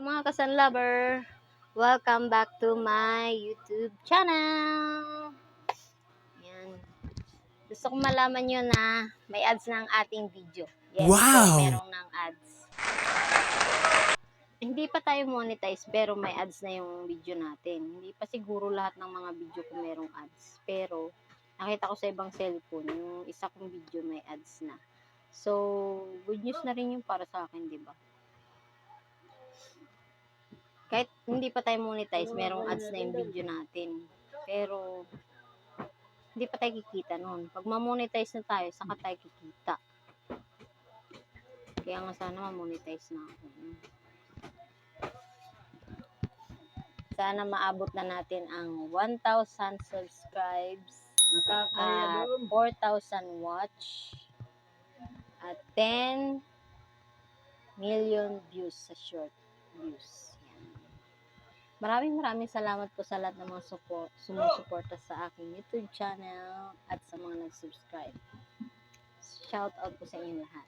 Hello mga kasan lover! Welcome back to my YouTube channel! Yan. Gusto kong malaman nyo na may ads na ang ating video. Yes, Wow! so merong ng ads. Hindi pa tayo monetize pero may ads na yung video natin. Hindi pa siguro lahat ng mga video ko merong ads. Pero nakita ko sa ibang cellphone, yung isa kong video may ads na. So, good news na rin yung para sa akin, di ba? Kahit hindi pa tayo monetize, merong ads na yung video natin. Pero, hindi pa tayo kikita noon. Pag ma-monetize na tayo, saka tayo kikita. Kaya nga sana ma-monetize na ako. Sana maabot na natin ang 1,000 subscribes at 4,000 watch at 10 million views sa short views. Maraming maraming salamat po sa lahat ng mga support, sumusuporta sa aking YouTube channel at sa mga nag-subscribe. Shout out po sa inyo lahat.